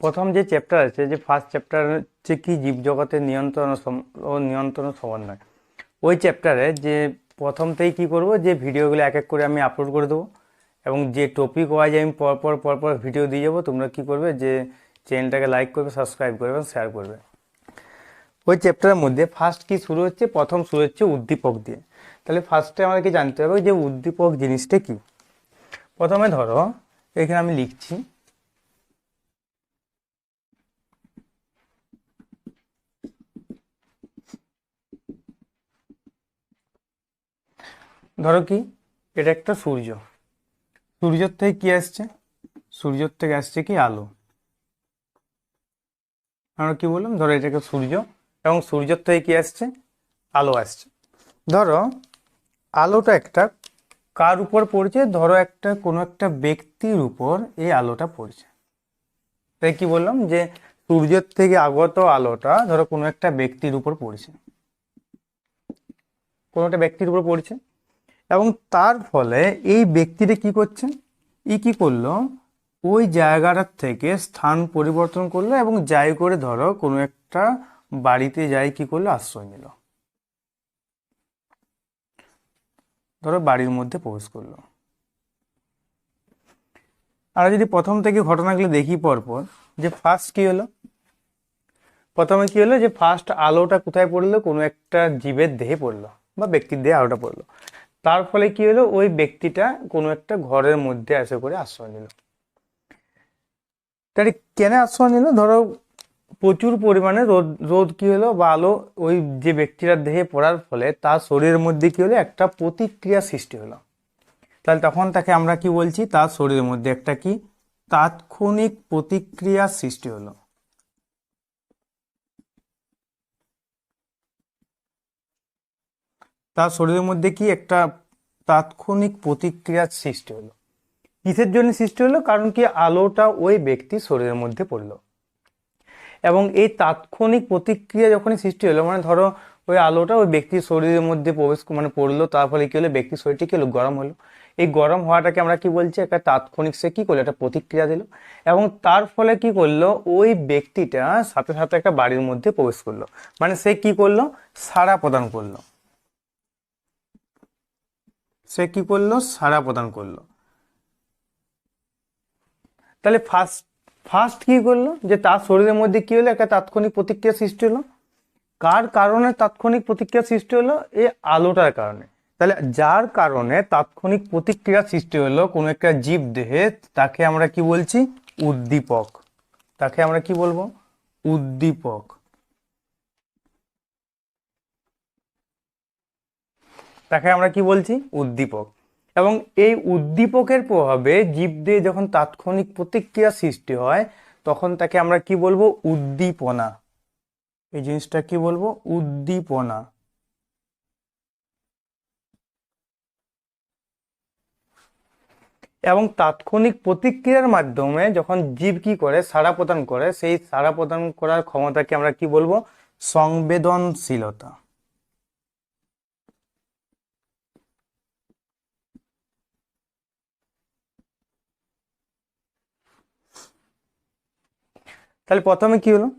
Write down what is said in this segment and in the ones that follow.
প্রথম যে চ্যাপ্টার আছে, যে ফার্স্ট চ্যাপ্টার হচ্ছে কি জীবজগতের নিয়ন্ত্রণ ও নিয়ন্ত্রণ সমন্বয়। ওই চ্যাপ্টারে যে প্রথম প্রথমতেই কি করব, যে ভিডিওগুলো এক এক করে আমি আপলোড করে দেবো এবং যে টপিক ওয়াইজ আমি পরপর পর পর পর ভিডিও দিয়ে যাব, তোমরা কি করবে, যে চ্যানেলটাকে লাইক করবে সাবস্ক্রাইব করবে এবং শেয়ার করবে। ওই চ্যাপ্টারের মধ্যে ফার্স্ট কি শুরু হচ্ছে, প্রথম শুরু হচ্ছে উদ্দীপক দিয়ে। তাহলে ফার্স্টে আমাদেরকে জানতে হবে যে উদ্দীপক জিনিসটা কি। প্রথমে ধরো, এখানে আমি লিখছি ধরো কি, এটা একটা সূর্য। সূর্যের থেকে কি আসছে? সূর্যের থেকে আসছে কি আলো। আমরা কি বললাম? ধরো এটাকে সূর্য, এবং সূর্যের থেকে কি আসছে? আলো আসছে। ধরো, আলোটা একটা, কার উপর পড়ছে? ধরো একটা, কোনো একটা ব্যক্তির উপর এই আলোটা পড়ছে। তাই কি বললাম? যে সূর্যের থেকে আগত আলোটা, ধরো কোনো একটা ব্যক্তির উপর পড়ছে। কোনো একটা ব্যক্তির উপর পড়ছে। এবং তার ফলে এই ব্যক্তিটা কি করছে? ই কি করল? ওই জায়গাটার থেকে স্থান পরিবর্তন করল এবং যাই করে ধরো কোনো একটা বাড়িতে যাই কি করল? আশ্রয় নিল। ধরো বাড়ির মধ্যে প্রবেশ করল। আর যদি প্রথম থেকে ঘটনাগুলো দেখি পরপর, যে ফার্স্ট কি হলো? প্রথমে কি হলো? যে ফার্স্ট আলোটা কোথায় পড়ল? কোনো একটা জীবের দেহে পড়ল বা ব্যক্তির দেহে আলোটা পড়ল। তার ফলে কি হলো? ওই ব্যক্তিটা কোনো একটা ঘরের মধ্যে এসে করে আশ্রয় নিল। তাহলে কেন আশ্রয় নিল? ধরো প্রচুর পরিমাণে রোদ রোদ কি হলো? বা আলো, ওই যে ব্যক্তিটার দেহে পড়ার ফলে তার শরীরের মধ্যে কি হলো? একটা প্রতিক্রিয়া সৃষ্টি হলো। তাহলে তখন তাকে আমরা কি বলছি? তার শরীরের মধ্যে একটা কি? তাৎক্ষণিক প্রতিক্রিয়া সৃষ্টি হলো। তার শরীরের মধ্যে কি একটা তাৎক্ষণিক প্রতিক্রিয়ার সৃষ্টি হলো? কিসের জন্য সৃষ্টি হলো? কারণ কি আলোটা ওই ব্যক্তি শরীরের মধ্যে পড়ল। এবং এই তাৎক্ষণিক প্রতিক্রিয়া যখনই সৃষ্টি হলো মানে ধরো ওই আলোটা ওই ব্যক্তির শরীরের মধ্যে প্রবেশ মানে পড়ল, তার ফলে কি হলো? ব্যক্তির শরীরটি কি হলো? গরম হলো। এই গরম হওয়াটাকে আমরা কি বলছি? একটা তাৎক্ষণিক সে কি করল? একটা প্রতিক্রিয়া দিল। এবং তার ফলে কি করল? ওই ব্যক্তিটা সাথে সাথে একটা বাড়ির মধ্যে প্রবেশ করল। মানে সে কি করল? সাড়া প্রদান করল। সে কি করল? সাড়া প্রদান করল। তাহলে ফার্স্ট ফার্স্ট কি করল? যে তার শরীরের মধ্যে কি হলো? একটা তাৎক্ষণিক প্রতিক্রিয়া সৃষ্টি হলো। কার কারণে তাৎক্ষণিক প্রতিক্রিয়া সৃষ্টি হলো? এই আলোটার কারণে। তাহলে যার কারণে তাৎক্ষণিক প্রতিক্রিয়া সৃষ্টি হলো, কোনো একটা জীব দেহে, তাকে আমরা কি বলছি? উদ্দীপক। তাকে আমরা কি বলব? উদ্দীপক। তাকে আমরা কি বলছি? উদ্দীপক। এবং এই উদ্দীপকের প্রভাবে জীবদের যখন তাৎক্ষণিক প্রতিক্রিয়া সৃষ্টি হয়, তখন তাকে আমরা কি বলব? উদ্দীপনা। এই জিনিসটা কি বলব? উদ্দীপনা। এবং তাৎক্ষণিক প্রতিক্রিয়ার মাধ্যমে যখন জীব কি করে? সাড়া প্রদান করে। সেই সাড়া প্রদান করার ক্ষমতাকে আমরা কি বলব? সংবেদনশীলতা। তাহলে প্রথমে কি হলো?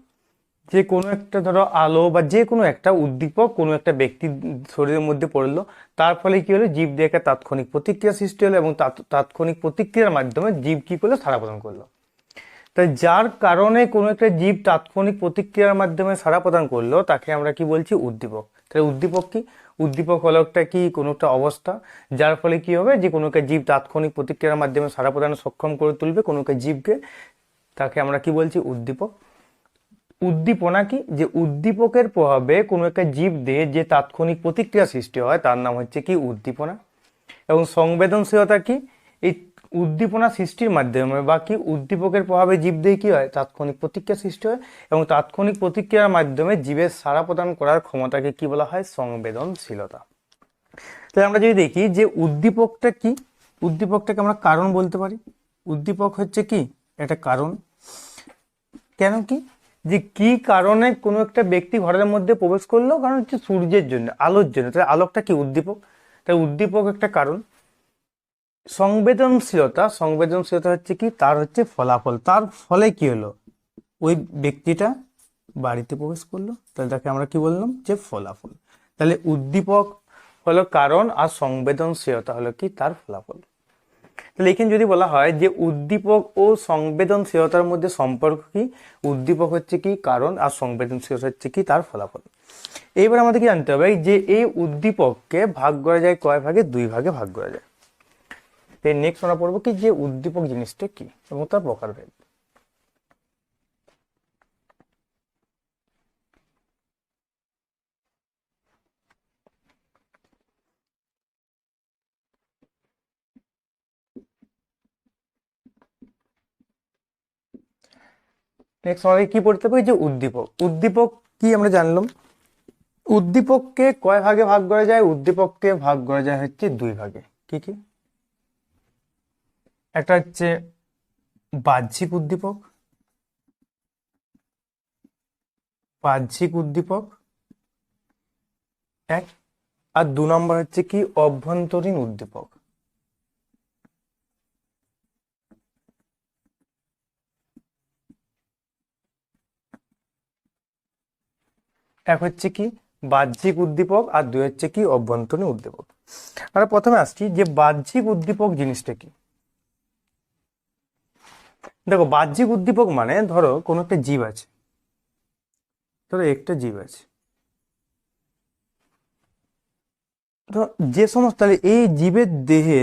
যে কোনো একটা ধরো আলো বা যে কোনো একটা উদ্দীপক কোনো একটা ব্যক্তির শরীরের মধ্যে পড়ল, তার ফলে কি হলো? জীব দিয়ে একটা তাৎক্ষণিক প্রতিক্রিয়া সৃষ্টি হলো এবং তাৎ- তাৎক্ষণিক প্রতিক্রিয়ার মাধ্যমে জীব কি করল? সারা প্রদান করল। তাই যার কারণে কোনো একটা জীব তাৎক্ষণিক প্রতিক্রিয়ার মাধ্যমে সারা প্রদান করল, তাকে আমরা কি বলছি? উদ্দীপক। তাহলে উদ্দীপক কি? উদ্দীপক হলো একটা কি? কোনো একটা অবস্থা, যার ফলে কি হবে? যে কোনো একটা জীব তাৎক্ষণিক প্রতিক্রিয়ার মাধ্যমে সারা প্রদানে সক্ষম করে তুলবে, কোনো একটা জীবকে তাকে আমরা কি বলছি? উদ্দীপক। উদ্দীপনা কি? যে উদ্দীপকের প্রভাবে কোনো একটা জীব দেহে যে তাৎক্ষণিক প্রতিক্রিয়া সৃষ্টি হয়, তার নাম হচ্ছে কি? উদ্দীপনা। এবং সংবেদনশীলতা কি? এই উদ্দীপনা সৃষ্টির মাধ্যমে বা কি উদ্দীপকের প্রভাবে জীব দেহে কি হয়? তাৎক্ষণিক প্রতিক্রিয়া সৃষ্টি হয় এবং তাৎক্ষণিক প্রতিক্রিয়ার মাধ্যমে জীবের সাড়া প্রদান করার ক্ষমতাকে কি বলা হয়? সংবেদনশীলতা। তাহলে আমরা যদি দেখি যে উদ্দীপকটা কি? উদ্দীপকটাকে আমরা কারণ বলতে পারি। উদ্দীপক হচ্ছে কি? একটা কারণ। কেন কি? যে কি কারণে কোনো একটা ব্যক্তি ঘরের মধ্যে প্রবেশ করল? কারণ হচ্ছে সূর্যের জন্য, আলোর জন্য। তাহলে আলোকটা কি উদ্দীপক? তাই উদ্দীপক একটা কারণ। সংবেদনশীলতা সংবেদনশীলতা হচ্ছে কি? তার হচ্ছে ফলাফল। তার ফলে কি হলো? ওই ব্যক্তিটা বাড়িতে প্রবেশ করল। তাহলে তাকে আমরা কি বললাম? যে ফলাফল। তাহলে উদ্দীপক হলো কারণ আর সংবেদনশীলতা হলো কি? তার ফলাফল। তাহলে এখানে যদি বলা হয় যে উদ্দীপক ও সংবেদনশীলতার মধ্যে সম্পর্ক কি? উদ্দীপক হচ্ছে কি? কারণ আর সংবেদনশীলতা হচ্ছে কি? তার ফলাফল। এইবার আমাদেরকে জানতে হবে যে এই উদ্দীপককে ভাগ করা যায় কয় ভাগে? দুই ভাগে ভাগ করা যায়। নেক্সট আমরা পড়ব কি? যে উদ্দীপক জিনিসটা কি এবং তার প্রকারভেদ। নেক্সট আমাদের কি পড়তে হবে? যে উদ্দীপক। উদ্দীপক কি আমরা জানলাম? উদ্দীপককে কয় ভাগে ভাগ করা যায়? উদ্দীপককে ভাগ করা যায় হচ্ছে দুই ভাগে। কি কি? একটা হচ্ছে বাহ্যিক উদ্দীপক বাহ্যিক উদ্দীপক, এক। আর দু নম্বর হচ্ছে কি? অভ্যন্তরীণ উদ্দীপক। এক হচ্ছে কি বাহ্যিক উদ্দীপক আর দুই হচ্ছে কি অভ্যন্তরীণ উদ্দীপক। আমরা প্রথমে আসছি যে বাহ্যিক উদ্দীপক জিনিসটা কি? দেখো, বাহ্যিক উদ্দীপক মানে ধরো কোনো একটা জীব আছে। ধরো একটা জীব আছে। তো যে সমস্ত, তাহলে এই জীবের দেহে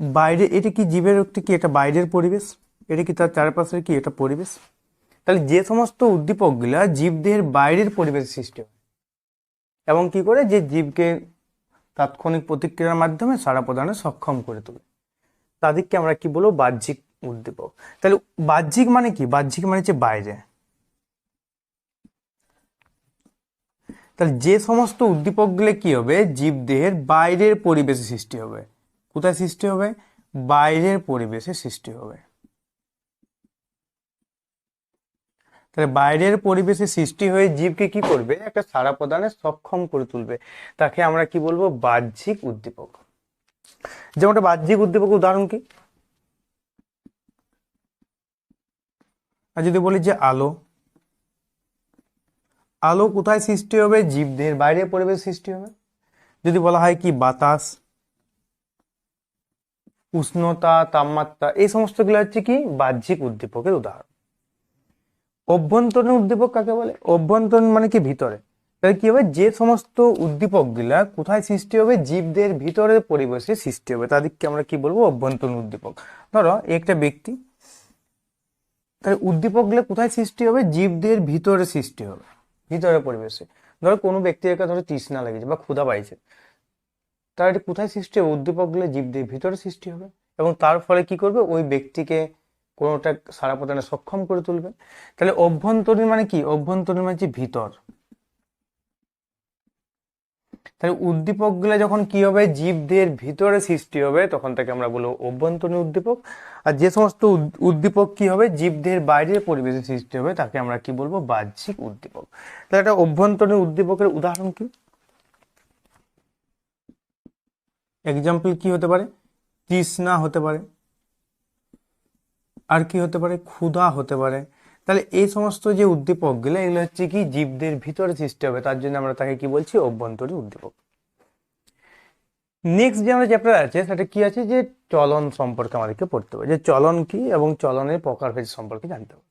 বাইরে, এটা কি জীবের কি? এটা বাইরের পরিবেশ? এটা কি তার চারপাশের কি? এটা পরিবেশ? তাহলে যে সমস্ত উদ্দীপকগুলা জীবদেহের বাইরের পরিবেশ সৃষ্টি হয়, এবং কি করে? যে জীবকে তাৎক্ষণিক প্রতিক্রিয়ার মাধ্যমে সাড়া প্রদানে সক্ষম করে তোলে। তাদেরকে আমরা কি বলব? বাহ্যিক উদ্দীপক। তাহলে বাহ্যিক মানে কি? বাহ্যিক মানে হচ্ছে বাইরে। তাহলে যে সমস্ত উদ্দীপকগুলো কি হবে? জীবদেহের বাইরের পরিবেশে সৃষ্টি হবে। কোথায় সৃষ্টি হবে? বাইরের পরিবেশে সৃষ্টি হবে। তাহলে বাইরের পরিবেশে সৃষ্টি হয়ে জীবকে কি করবে? একটা সারা প্রদানে সক্ষম করে তুলবে। তাকে আমরা কি বলব? বাহ্যিক উদ্দীপক। যেমনটা বাহ্যিক উদ্দীপক উদাহরণ কি? আর যদি বলি যে আলো আলো কোথায় সৃষ্টি হবে? জীবদের বাইরের পরিবেশ সৃষ্টি হবে। যদি বলা হয় কি? বাতাস, উষ্ণতা, তাপমাত্রা, এই সমস্তগুলো হচ্ছে কি? বাহ্যিক উদ্দীপকের উদাহরণ। অভ্যন্তরীণ উদ্দীপক কাকে বলে? অভ্যন্তরীণ মানে কি? ভিতরে। তাহলে কি হবে? যে সমস্ত উদ্দীপকগুলা কোথায় সৃষ্টি হবে? জীবদের ভিতরের পরিবেশে সৃষ্টি হবে। তাদেরকে আমরা কি বলব? অভ্যন্তরীণ উদ্দীপক। ধরো একটা ব্যক্তি, তাহলে উদ্দীপকগুলো কোথায় সৃষ্টি হবে? জীবদের ভিতরে সৃষ্টি হবে। ভিতরে পরিবেশে। ধরো, কোনো ব্যক্তির একটা ধরো তৃষ্ণা লেগেছে বা ক্ষুধা পাইছে। তার এটা কোথায় সৃষ্টি হবে? উদ্দীপক উদ্দীপকগুলো জীবদের ভিতরে সৃষ্টি হবে। এবং তার ফলে কি করবে? ওই ব্যক্তিকে কোনোটা সারা প্রদানে সক্ষম করে তুলবে তাহলে অভ্যন্তরীণ মানে কি? অভ্যন্তরীণ মানে হচ্ছে ভিতর। তাহলে উদ্দীপকগুলো যখন কি হবে? জীবদের ভিতরে সৃষ্টি হবে, তখন তাকে আমরা বলব অভ্যন্তরীণ উদ্দীপক। আর যে সমস্ত উদ- উদ্দীপক কি হবে? জীবদের বাইরের পরিবেশে সৃষ্টি হবে, তাকে আমরা কি বলব? বাহ্যিক উদ্দীপক। তাহলে একটা অভ্যন্তরীণ উদ্দীপকের উদাহরণ কি? এক্সাম্পল কি হতে পারে? তৃষ্ণা হতে পারে। আর কি হতে পারে? ক্ষুধা হতে পারে। তাহলে এই সমস্ত যে উদ্দীপকগুলো, এগুলো হচ্ছে কি জীবদের ভিতরে সৃষ্টি হবে। তার জন্য আমরা তাকে কি বলছি? অভ্যন্তরীণ উদ্দীপক। নেক্সট যে আমরা চ্যাপ্টার আছে, সেটা কি আছে? যে চলন সম্পর্কে আমাদেরকে পড়তে হবে। যে চলন কি এবং চলনের প্রকারভেদ সম্পর্কে জানতে হবে।